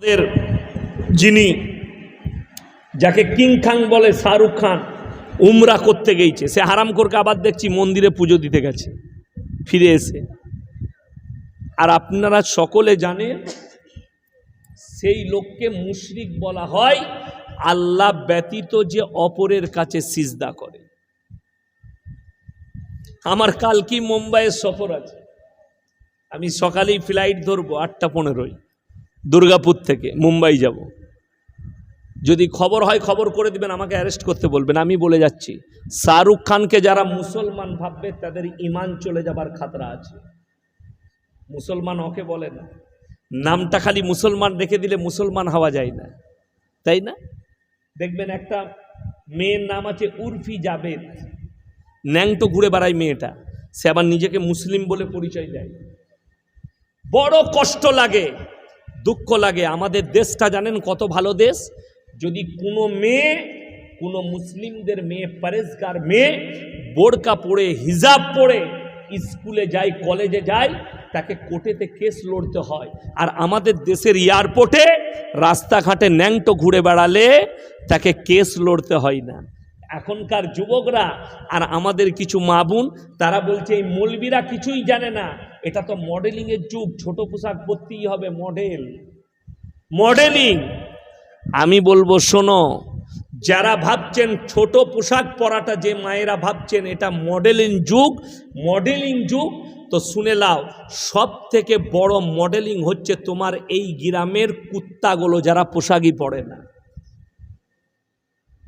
আমাদের যিনি, যাকে কিং খাং বলে শাহরুখ খান, উমরা করতে গেছে সে হারাম করকে আবার দেখছি মন্দিরে পুজো দিতে গেছে, ফিরে এসে। আর আপনারা সকলে জানেন, সেই লোককে মুশরিক বলা হয়, আল্লাহ ব্যতীত যে অপরের কাছে সিজদা করে। আমার কালকি মুম্বাইয়ের সফর আছে। আমি সকালেই ফ্লাইট ধরবো আটটা পনেরোই দুর্গাপুর থেকে, মুম্বাই যাব। যদি খবর হয়, খবর করে দিবেন, আমাকে অ্যারেস্ট করতে বলবেন, আমি বলে যাচ্ছি। শাহরুখ খানকে যারা মুসলমান ভাববে, তাদের ইমান চলে যাবার খাতরা আছে। মুসলমান ওকে বলে না। নামটা খালি মুসলমান রেখে দিলে মুসলমান হওয়া যায় না। তাই না? দেখবেন একটা মেয়ের নাম আছে উর্ফি জাবেদ। ন্যাংটো ঘুরে বেড়ায় মেয়েটা। সে আবার নিজেকে মুসলিম বলে পরিচয় দেয়। বড় কষ্ট লাগে। দুঃখ লাগে। আমাদের দেশটা জানেন কত ভালো দেশ? যদি কোনো মেয়ে, কোনো মুসলিমদের মেয়ে পরেজগার মেয়ে বোরকা পড়ে হিজাব পড়ে স্কুলে যায়, কলেজে যায়, তাকে কোর্টেতে কেস লড়তে হয়। আর আমাদের দেশের এয়ারপোর্টে রাস্তাঘাটে ন্যাংটো ঘুরে বেড়ালে তাকে কেস লড়তে হয় না। এখনকার যুবকরা আর আমাদের কিছু মা বোন, তারা বলছে, এই মলবিরা কিছুই জানে না। এটা তো মডেলিংয়ের যুগ। ছোট পোশাক পরতেই হবে মডেল মডেলিং আমি বলব, শোনো, যারা ভাবছেন ছোট পোশাক পরাটা যে মায়েরা ভাবছেন, এটা মডেলিং যুগ। মডেলিং যুগ, তো শুনে লাও সব থেকে বড় মডেলিং হচ্ছে তোমার এই গ্রামের কুত্তাগুলো যারা পোশাকই পরে না।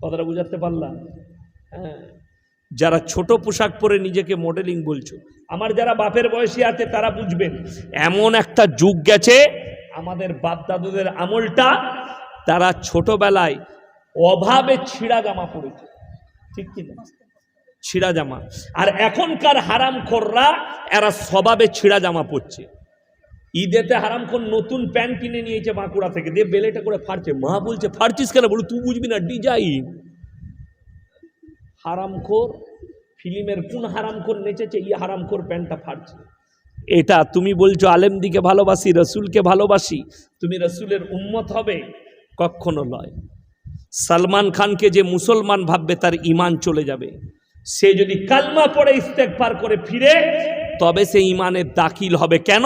কথাটা বুঝাতে পারলাম? হ্যাঁ। যারা ছোট পোশাক পরে নিজেকে মডেলিং বলছো, আমার যারা বাপের বয়সী আছে, তারা বুঝবেন এমন একটা যুগ গেছে, আমাদের বাপ দাদুদের আমলটা, তারা ছোটবেলায় অভাবে ছিঁড়া জামা পড়েছে ঠিক কি না? ছিঁড়া জামা। আর এখনকার হারামখোররা, এরা স্বভাবে ছিঁড়া জামা পরছে। ঈদেতে হারাম হারামখোর নতুন প্যান্ট কিনে নিয়েছে বাঁকুড়া থেকে। দিয়ে বেলেটা করে ফাড়ছে। মা বলছে, ফাড়ছিস কেন? বলো, তুই বুঝবি না, ডিজাইন। হারামখোর ফিল্মের কোন হারামখোর নেচেছে ই হারামখোর প্যান্টটা ফাড়ছে। এটা তুমি বলছো, আলেমদিকে ভালোবাসি, রসুলকে ভালোবাসি। তুমি রসুলের উম্মত হবে? কখনো নয়। সালমান খানকে যে মুসলমান ভাববে, তার ইমান চলে যাবে। সে যদি কালমা পড়ে ইস্তেক পার করে ফিরে, তবে সে ইমানের দাখিল হবে। কেন?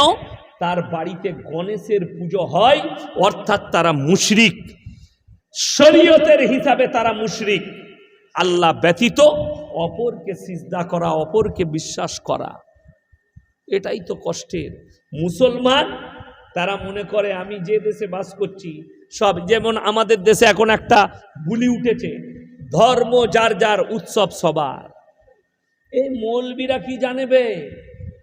তার বাড়িতে গণেশের পুজো হয়, অর্থাৎ তারা মুশরিক। শরীয়তের হিসাবে তারা মুশরিক। আল্লাহ ব্যতীত অপরকে সিজদা করা, অপরকে বিশ্বাস করা। এটাই তো কষ্টের। মুসলমান, তারা মনে করে, আমি যে দেশে বাস করছি, সব যেমন আমাদের দেশে এখন একটা বুলি উঠেছে, ধর্ম যার যার উৎসব সবার। এই মৌলবীরা কি জানেবে?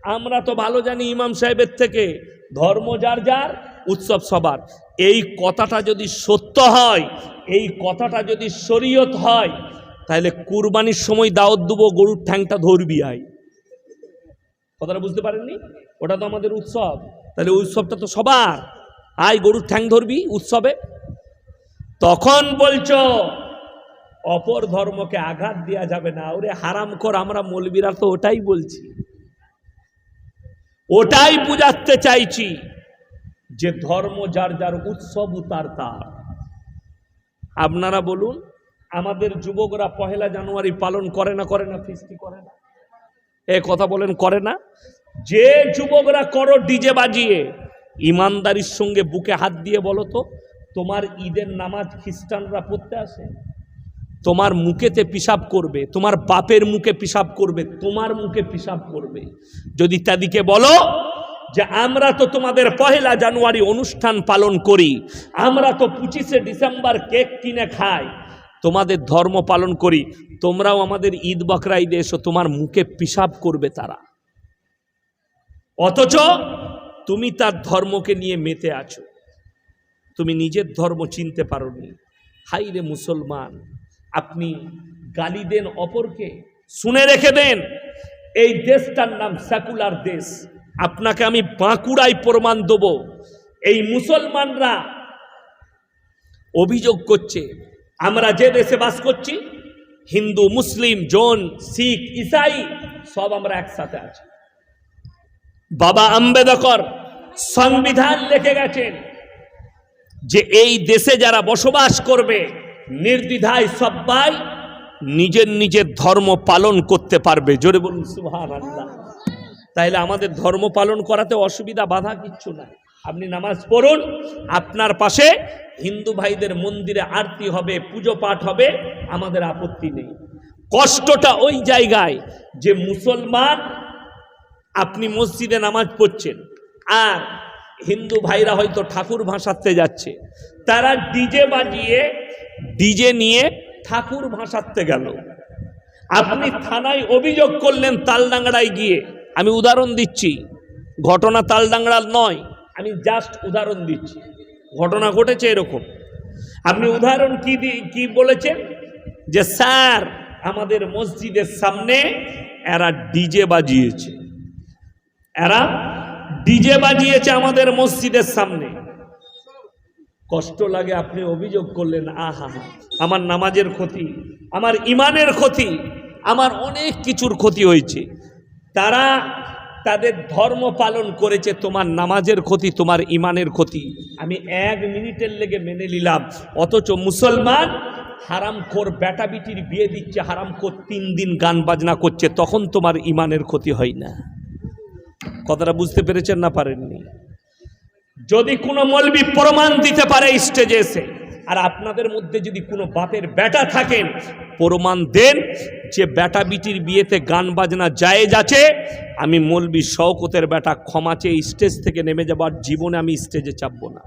আমরা তো ভালো জানি ইমাম সাহেবের থেকে ধর্ম যার যার, উৎসব সবার। এই কথাটা যদি সত্য হয়, এই কথাটা যদি শরীয়ত হয়, তাহলে কুরবানির সময় দাওয়াত দেবো, গরুর ঠ্যাংটা ধরবি আয় কথাটা বুঝতে পারেননি? ওটা তো আমাদের উৎসব। তাহলে উৎসবটা তো সবার। আয় গরুর ঠ্যাং ধরবি উৎসবে? তখন বলছো, অপর ধর্মকে আঘাত দেওয়া যাবে না। ওরে হারাম কর আমরা মৌলবীরা তো ওটাই বলছি। ওটাই বুঝাতে চাইছি যে ধর্ম যার যার উৎসব তার তার। আপনারা বলুন, আমাদের যুবকরা পহেলা জানুয়ারি পালন করে না করে না, ফিস্টি করে না? এ কথা বলেন, করে না? যে যুবকরা করো ডিজে বাজিয়ে, ইমানদারির সঙ্গে বুকে হাত দিয়ে বলো তো, তোমার ঈদের নামাজ খ্রিস্টানরা পড়তে আসে? তোমার মুখেতে পিসাব করবে, তোমার বাপের মুখে পিসাব করবে, তোমার মুখে পিসাব করবে। যদি তাদিকে বলো যে, আমরা তো তোমাদের পহেলা জানুয়ারি অনুষ্ঠান পালন করি, আমরা তো পঁচিশে ডিসেম্বর কেক কিনে খাই, তোমাদের ধর্ম পালন করি, তোমরাও আমাদের ঈদ বকরা ঈদে এসো, তোমার মুখে পিসাব করবে তারা। অথচ তুমি তার ধর্মকে নিয়ে মেতে আছো। তুমি নিজের ধর্ম চিনতে পারোনি। হাই রে মুসলমান আপনি গালি দেন অপরকে, শুনে রেখে দেন, এই দেশটার নাম সেকুলার দেশ। আপনাকে আমি বাঁকুড়ায় প্রমাণ দেব। এই মুসলমানরা অভিযোগ করছে, আমরা যে দেশে বাস করছি, হিন্দু, মুসলিম, জন, শিখ, ইসাই, সব আমরা একসাথে আছি। বাবা আম্বেদকর সংবিধান লিখে গেছেন যে এই দেশে যারা বসবাস করবে নির্দ্বিধায় সবাই নিজের নিজের ধর্ম পালন করতে পারবে। জোরে বলুন সুহান আল্লাহ তাইলে আমাদের ধর্ম পালন করাতে অসুবিধা, বাধা কিচ্ছু নাই। আপনি নামাজ পড়ুন, আপনার পাশে হিন্দু ভাইদের মন্দিরে আরতি হবে, পুজো পাঠ হবে, আমাদের আপত্তি নেই। কষ্টটা ওই জায়গায় যে মুসলমান আপনি মসজিদে নামাজ পড়ছেন, আর হিন্দু ভাইরা হয়তো ঠাকুর ভাসাতে যাচ্ছে, তারা ডিজে বাজিয়ে ডিজে নিয়ে ঠাকুর ভাসাতে গেল। আপনি থানায় অভিযোগ করলেন তালডাংরায় গিয়ে। আমি উদাহরণ দিচ্ছি। ঘটনা তালডাংরার নয়, আমি জাস্ট উদাহরণ দিচ্ছি। ঘটনা ঘটেছে এরকম। আপনি উদাহরণ কি কি বলেছেন? যে স্যার, আমাদের মসজিদের সামনে এরা ডিজে বাজিয়েছে। এরা ডিজে বাজিয়েছে আমাদের মসজিদের সামনে। কষ্ট লাগে, আপনি অভিযোগ করলেন, আহা, আমার নামাজের ক্ষতি, আমার ইমানের ক্ষতি, আমার অনেক কিছুর ক্ষতি হয়েছে। তারা তাদের ধর্ম পালন করেছে, তোমার নামাজের ক্ষতি, তোমার ইমানের ক্ষতি। আমি এক মিনিটের লেগে মেনে নিলাম, অথচ মুসলমান হারাম খোর বেটা বিটির বিয়ে দিচ্ছে হারাম খোর তিন দিন গান বাজনা করছে, তখন তোমার ইমানের ক্ষতি হয় না। কথাটা বুঝতে পেরেছেন না পারেননি? যদি কোনো মলবি প্রমাণ দিতে পারে স্টেজে এসে, আর আপনাদের মধ্যে যদি কোনো বাপের বেটা থাকেন, প্রমাণ দেন যে বেটা বিটির বিয়েতে গান বাজনা জায়েজ আছে, আমি মলবি শওকতের বেটা ক্ষমা চেয়ে স্টেজ থেকে নেমে যাবার জীবনে আমি স্টেজে চাপবো না।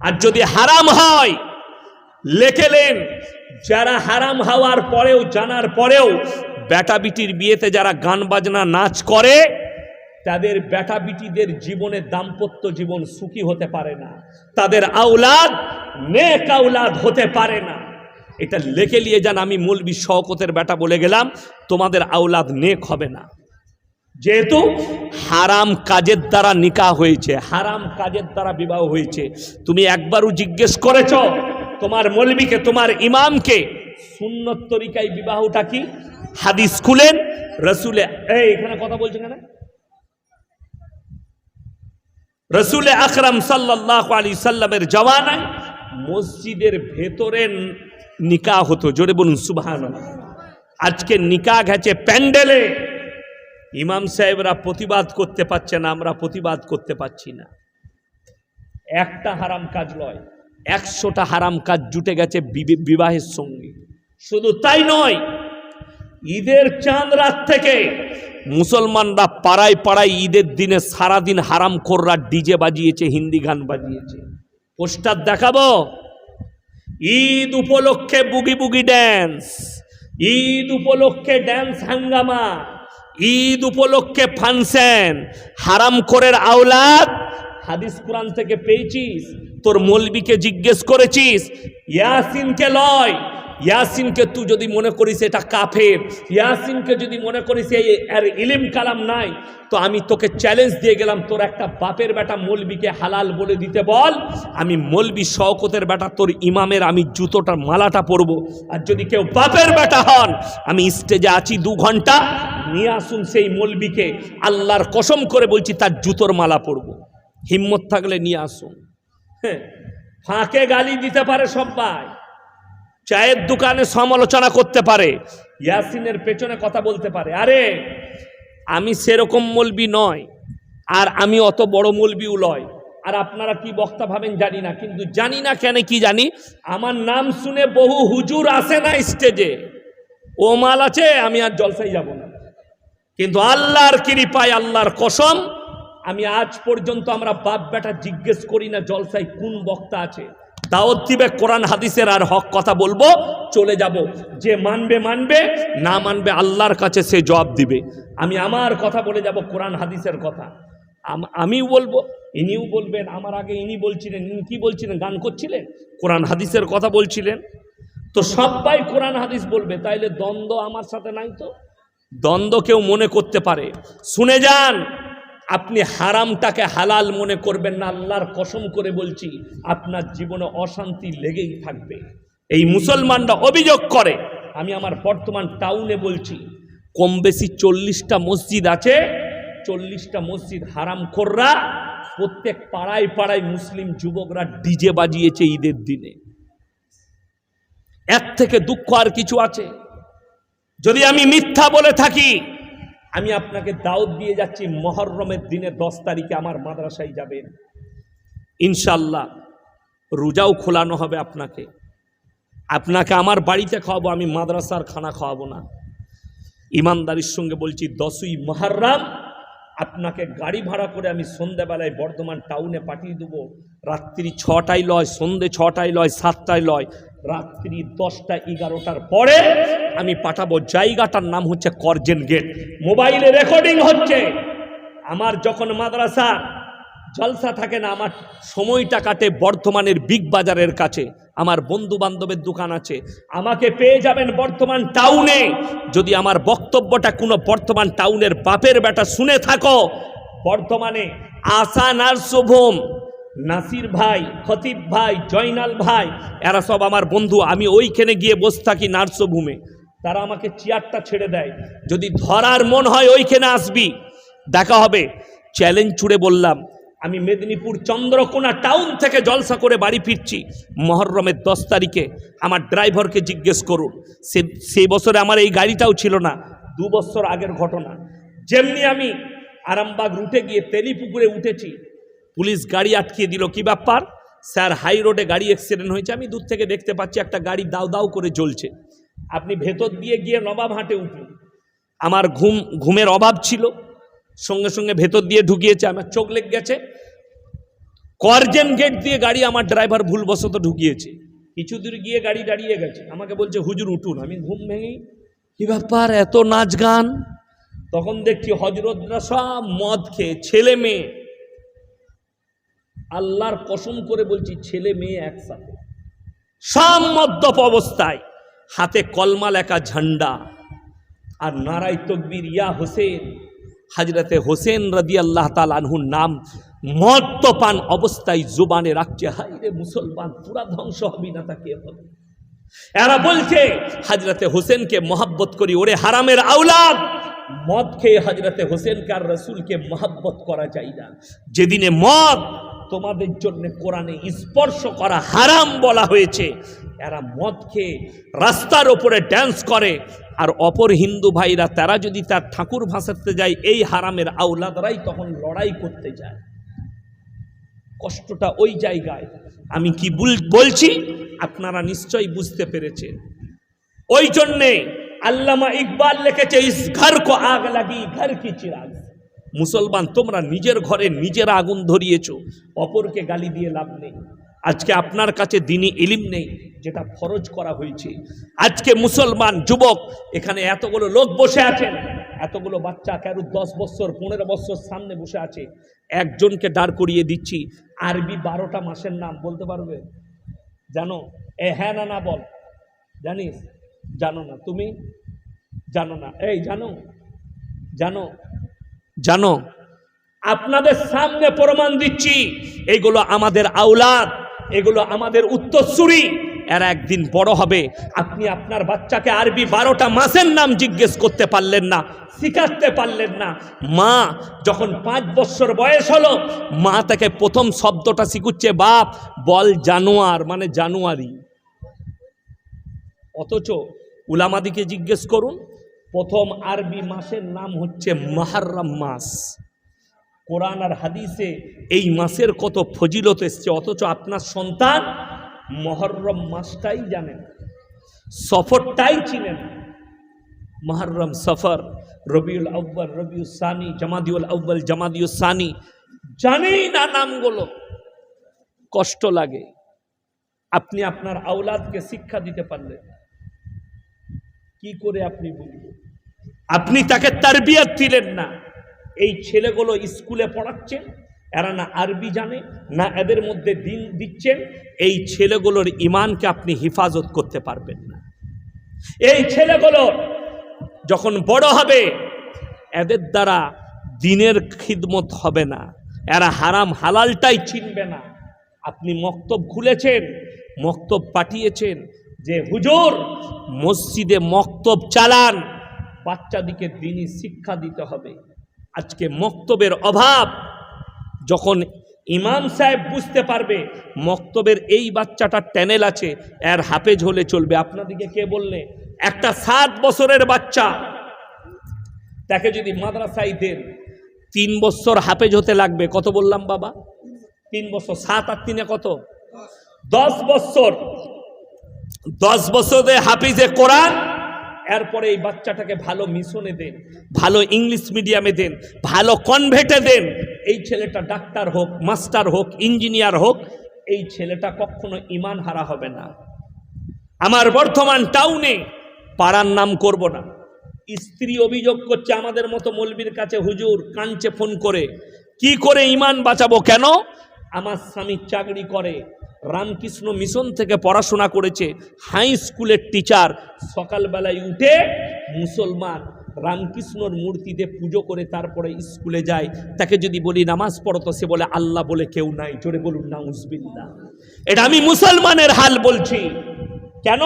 আর যদি হারাম হয় লেখেলেন যারা হারাম হওয়ার পরেও, জানার পরেও, বেটা বিটির বিয়েতে যারা গান বাজনা নাচ করে তাদের বেটা বিটিদের জীবনে দাম্পত্য জীবন সুখী হতে পারে না। তাদের আওলাদ নেক আওলাদ হতে পারে না। এটা লেখে নিয়ে যান, আমি মৌলবি শওকতের বেটা বলে গেলাম, তোমাদের আওলাদ নেক হবে না। যেহেতু হারাম কাজের দ্বারা নিকা হয়েছে, হারাম কাজের দ্বারা বিবাহ হয়েছে। তুমি একবারও জিজ্ঞেস করেছ, তোমার মলবিকে, তোমার ইমামকে, সুন্নত তরিকায় বিবাহটা কি? হাদিস খুলেন, রসুলে এই, এখানে কথা বলছেন কেন? রসুল আকরাম সাল্লাহ আলী সাল্লামের জওয়ানায় মসজিদের ভেতরে নিকা হতো। জোরে বলুন সুবহান আজকে নিকা গেছে প্যান্ডেলে। ইমাম সাহেবরা প্রতিবাদ করতে পারছে না, আমরা প্রতিবাদ করতে পারছি না। একটা হারাম কাজ নয় একশোটা হারাম কাজ জুটে গেছে বিবে- বিবাহের সঙ্গে। শুধু তাই নয় ঈদের চাঁদ রাত থেকে মুসলমানরা পাড়ায় পাড়ায় ঈদের দিনে সারাদিন হারাম খোররা ডিজে বাজিয়েছে, হিন্দি গান বাজিয়েছে। পোস্টার দেখাবো? ঈদ উপলক্ষে বুগি বুগি ড্যান্স ঈদ উপলক্ষে ড্যান্স হাঙ্গামা। ঈদ উপলক্ষে ফাংশন। হারাম করের আওলাদ, হাদিস কোরআন থেকে পেয়েছিস? তোর মলবিকে জিজ্ঞেস করেছিস, ইয়াসিনকে লয় ইয়াসিনকে তুই যদি মনে করিস এটা কাফের, ইয়াসিনকে যদি মনে করিস এর ইলিম কালাম নাই, তো আমি তোকে চ্যালেঞ্জ দিয়ে গেলাম, তোর একটা বাপের বেটা মলবিকে হালাল বলে দিতে বল, আমি মলবি শওকতের বেটা, তোর ইমামের আমি জুতোটার মালাটা পরব। আর যদি কেউ বাপের বেটা হন, আমি স্টেজে আছি দু ঘণ্টা, নিয়ে আসুন সেই মলবিকে, আল্লাহর কসম করে বলছি তার জুতোর মালা পরব। হিম্মত থাকলে নিয়ে আসুন। হ্যাঁ ফাঁকে গালি দিতে পারে সবাই। চায়ের দোকানে সমালোচনা করতে পারে, ইয়াসিনের পেছনে কথা বলতে পারে। আরে, আমি সেরকম মলবি নয়, আর আমি অত বড় মলবিও লয় আর আপনারা কি বক্তা ভাবেন জানি না, কিন্তু জানি না কেন কি জানি, আমার নাম শুনে বহু হুজুর আসে না স্টেজে। ও মাল আছে, আমি আর জলসাই যাব না। কিন্তু আল্লাহর কৃপায়, আল্লাহর কসম, আমি আজ পর্যন্ত আমরা বাপ বেটা জিজ্ঞেস করি না জলসায় কোন বক্তা আছে। দাওয়াত দিবে কোরআন, হাদিসের আর হক কথা বলব, চলে যাব। যে মানবে মানবে, না মানবে আল্লাহর কাছে সে জবাব দিবে। আমি আমার কথা বলে যাব, কোরআন, হাদিসের কথা। আম- আমিও বলব, ইনিও বলবেন, আমার আগে ইনি বলছিলেন, ইনি কি বলছিলেন, গান করছিলেন? কোরআন, হাদিসের কথা বলছিলেন। তো সবাই কোরআন, হাদিস বলবে, তাইলে দ্বন্দ্ব আমার সাথে নাই তো? দ্বন্দ্ব কেউ মনে করতে পারে। শুনে যান আপনি হারামটাকে হালাল মনে করবেন না, আল্লাহর কসম করে বলছি, আপনার জীবনে অশান্তি লেগেই থাকবে। এই মুসলমানরা অভিযোগ করে, আমি আমার বর্তমান টাউনে বলছি কম বেশি চল্লিশটা মসজিদ আছে, চল্লিশটা মসজিদ হারাম খোররা প্রত্যেক পাড়ায় পাড়ায় মুসলিম যুবকরা ডিজে বাজিয়েছে ঈদের দিনে। এক থেকে দুঃখ আর কিছু আছে। যদি আমি মিথ্যা বলে থাকি আমি আপনাকে দাওয়াত দিয়ে যাচ্ছি, মহরমের দিনে দশ তারিখে আমার মাদ্রাসায় যাবেন। ইনশাল্লাহ রোজাও খোলানো হবে আপনাকে। আপনাকে আমার বাড়িতে খাওয়াবো, আমি মাদ্রাসার খানা খাওয়াবো না। ইমানদারির সঙ্গে বলছি, দশই মহারাম আপনাকে গাড়ি ভাড়া করে আমি সন্ধ্যাবেলায় বর্ধমান টাউনে পাঠিয়ে দেবো। রাত্রি ছটায় লয়, সন্ধে ছটায় লয়, সাতটায় লয়। রাত্রি দশটা এগারোটার পরে আমি পাঠাবো। জায়গাটার নাম হচ্ছে করজেন গেট মোবাইলে রেকর্ডিং হচ্ছে। আমার যখন মাদ্রাসা জলসা থাকে না, আমার সময়টা কাটে বর্ধমানের বিগ বাজারের কাছে। আমার বন্ধু বান্ধবের দোকান আছে। আমাকে পেয়ে যাবেন বর্ধমান টাউনে। যদি আমার বক্তব্যটা কোনো বর্তমান টাউনের বাপের বেটা শুনে থাকো। বর্ধমানে আশা নার্সভোম, নাসির ভাই, খতিব ভাই, জয়নাল ভাই, এরা সব আমার বন্ধু। আমি ওইখানে গিয়ে বসে থাকি নার্সভূমে। তারা আমাকে চেয়ারটা ছেড়ে দেয়। যদি ধরার মন হয়, ওইখানে আসবি। দেখা হবে। চ্যালেঞ্জ ছুড়ে বললাম। আমি মেদিনীপুর চন্দ্রকোনা টাউন থেকে জলসা করে বাড়ি ফিরছি মহরমের দশ তারিখে। আমার ড্রাইভারকে জিজ্ঞেস করুন। সে সেই বছরে আমার এই গাড়িটাও ছিল না, দু বছর আগের ঘটনা। যেমনি আমি আরামবাগ রুটে গিয়ে তেলিপুকুরে উঠেছি, পুলিশ গাড়ি আটকিয়ে দিল। কি ব্যাপার? স্যার, হাই রোডে গাড়ি অ্যাক্সিডেন্ট হয়েছে। আমি দূর থেকে দেখতে পাচ্ছি একটা গাড়ি দাউ দাউ করে জ্বলছে। আপনি ভেতর দিয়ে গিয়ে নবাব হাটে উঠুন। আমার ঘুম, ঘুমের অভাব ছিল। সঙ্গে সঙ্গে ভেতর দিয়ে ঢুকিয়েছে, আমার চোখ লেগে গেছে। করজেন গেট দিয়ে গাড়ি আমার ড্রাইভার ভুলবশত ঢুকিয়েছে। কিছু দূর গিয়ে গাড়ি দাঁড়িয়ে গেছে। আমাকে বলছে, হুজুর, উঠুন। আমি ঘুম ভেঙেই, কি ব্যাপার? এত নাচ গান? তখন দেখছি হজরতরা সব মদ খেয়ে, ছেলে মেয়ে। আল্লাহর কসম করে বলছি, ছেলে মেয়ে একসাথে। সব মদ্যপ অবস্থায়, হাতে কলমা লেখা ঝান্ডা। আর নারাই তকবির, ইয়া হোসেন হাজরতে হোসেন রদি আল্লাহ তালানহুর নাম মদ্যপান অবস্থায় জোবানে রাখছে। হাই রে মুসলমান, পুরা ধ্বংস হবি না তাকে এরা বলছে, হাজরতে হোসেনকে মহাব্বত করি, ওরে হারামের আউলাদ মদ খেয়ে হজরতে হোসেনকে আর রসুলকে মহাব্বত করা যায় না। যেদিনে মদ তোমাদের জন্য কোরআনে স্পর্শ করা হারাম বলা হয়েছে। এরা মদ খেয়ে রাস্তার ওপরে ড্যান্স করে। আর অপর হিন্দু ভাইরা, তারা যদি তার ঠাকুর ভাসাতে যায়, এই হারামের আউলাদরাই তখন লড়াই করতে যায়। কষ্টটা ওই জায়গায়। আমি কি বুল- বলছি? আপনারা নিশ্চয়ই বুঝতে পেরেছেন। ওই জন্যে আল্লামা ইকবাল লিখেছে, ইস ঘর কো আগ লাগি, ঘর কি চিরাগ। মুসলমান, তোমরা নিজের ঘরে নিজের আগুন ধরিয়েছ, অপরকে গালি দিয়ে লাভ নেই। আজকে আপনার কাছে দিনই ইলিম নেই, যেটা ফরজ করা হয়েছে। আজকে মুসলমান, যুবক, এখানে এতগুলো লোক বসে আছেন এতগুলো বাচ্চা কারও দশ বছর, পনেরো বছর সামনে বসে আছে? একজনকে দাঁড় করিয়ে দিচ্ছি, আরবি বারোটা মাসের নাম, বলতে পারবে? জানো? এ হ্যাঁ না না বল। জানিস? জানো না। তুমি? জানো না। এই, জানো? জানো? জানো? আপনাদের সামনে প্রমাণ দিচ্ছি, এগুলো আমাদের আওলাদ, এগুলো আমাদের উত্তরসূরি। এরা একদিন বড় হবে। আপনি আপনার বাচ্চাকে আরবি বারোটা মাসের নাম জিজ্ঞেস করতে পারলেন না, শিখাতে পারলেন না। মা, যখন পাঁচ বছর বয়স হলো, মা তাকে প্রথম শব্দটা শিখুচ্ছে বাপ, বল জানোয়ার মানে জানুয়ারি। অথচ উলামাদিকে জিজ্ঞেস করুন প্রথম আরবি মাসের নাম হচ্ছে মাহারম মাস। কোরআন আর হাদিসে এই মাসের কত ফজিলত এসছে, অথচ আপনার সন্তান মহরম মাসটাই জানেন সফরটাই চিনেন মহরম সফর, রবিউল আব্বাল রবিউল সানি, জামাদিউল আব্বাল জামাদিউল সানি, জানেই না নামগুলো। কষ্ট লাগে। আপনি আপনার আওলাদকে শিক্ষা দিতে পারলেন। কি করে আপনি বলবেন আপনি তাকে তারবিয়াত দিলেন না। এই ছেলেগুলো স্কুলে পড়াচ্ছেন এরা না আরবি জানে, না এদের মধ্যে দিন দিচ্ছেন, এই ছেলেগুলোর ইমানকে আপনি হেফাজত করতে পারবেন না। এই ছেলেগুলো যখন বড় হবে, এদের দ্বারা দিনের খিদমত হবে না, এরা হারাম হালালটাই চিনবে না। আপনি মক্তব খুলেছেন, মক্তব পাঠিয়েছেন যে, হুজুর, মসজিদে মক্তব চালান। বাচ্চাদিকে দিনই শিক্ষা দিতে হবে। আজকে মক্তবের অভাব, যখন ইমাম সাহেব বুঝতে পারবে মক্তবের এই বাচ্চাটা ট্যানেল আছে, এর হাফেজ হলে চলবে। আপনাদিকে কে বললে? একটা সাত বছরের বাচ্চা। তাকে যদি মাদ্রাসায় দেন, তিন বছর হাফেজ হতে লাগবে। কত বললাম বাবা? তিন বছর। সাত আর তিনে কত? দশ বছর। দশ বছরে হাফিজে কোরআন এরপরে এই বাচ্চাটাকে ভালো মিশনে দেন, ভালো ইংলিশ মিডিয়ামে দেন, ভালো কনভেটে দেন। এই ছেলেটা ডাক্তার হোক, মাস্টার হোক, ইঞ্জিনিয়ার হোক, এই ছেলেটা কখনো ইমান হারা হবে না। আমার বর্তমান টাউনে পাড়ার নাম করব না। স্ত্রী অভিযোগ করছে, আমাদের মতো মলবির কাছে হুজুর কাঞ্চে ফোন করে। কি করে ইমান বাঁচাবো কেন? আমার স্বামী চাকরি করে রামকৃষ্ণ মিশন থেকে পড়াশোনা করেছে। হাই স্কুলের টিচার। সকালবেলায় উঠে মুসলমান রামকৃষ্ণর মূর্তিতে পুজো করে তারপরে স্কুলে যায়। তাকে যদি বলি, নামাজ পড়ো তো? সে বলে, আল্লাহ বলে কেউ নাই। জোরে বলুন না উজবিল্লা এটা আমি মুসলমানের হাল বলছি। কেন?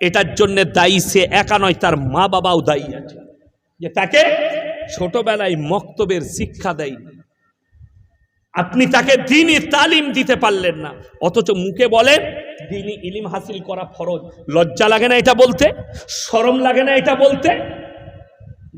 এটার জন্য দায়ী সে একা নয়, তার মা বাবাও দায়ী আছে। যে তাকে ছোটবেলায় মক্তবের শিক্ষা দেয়নি। আপনি তাকে দিনই তালিম দিতে পারলেন না। অথচ মুখে বলেন, দিনই ইলিম হাসিল করা ফরজ। লজ্জা লাগে না এটা বলতে? শরম লাগে না এটা বলতে?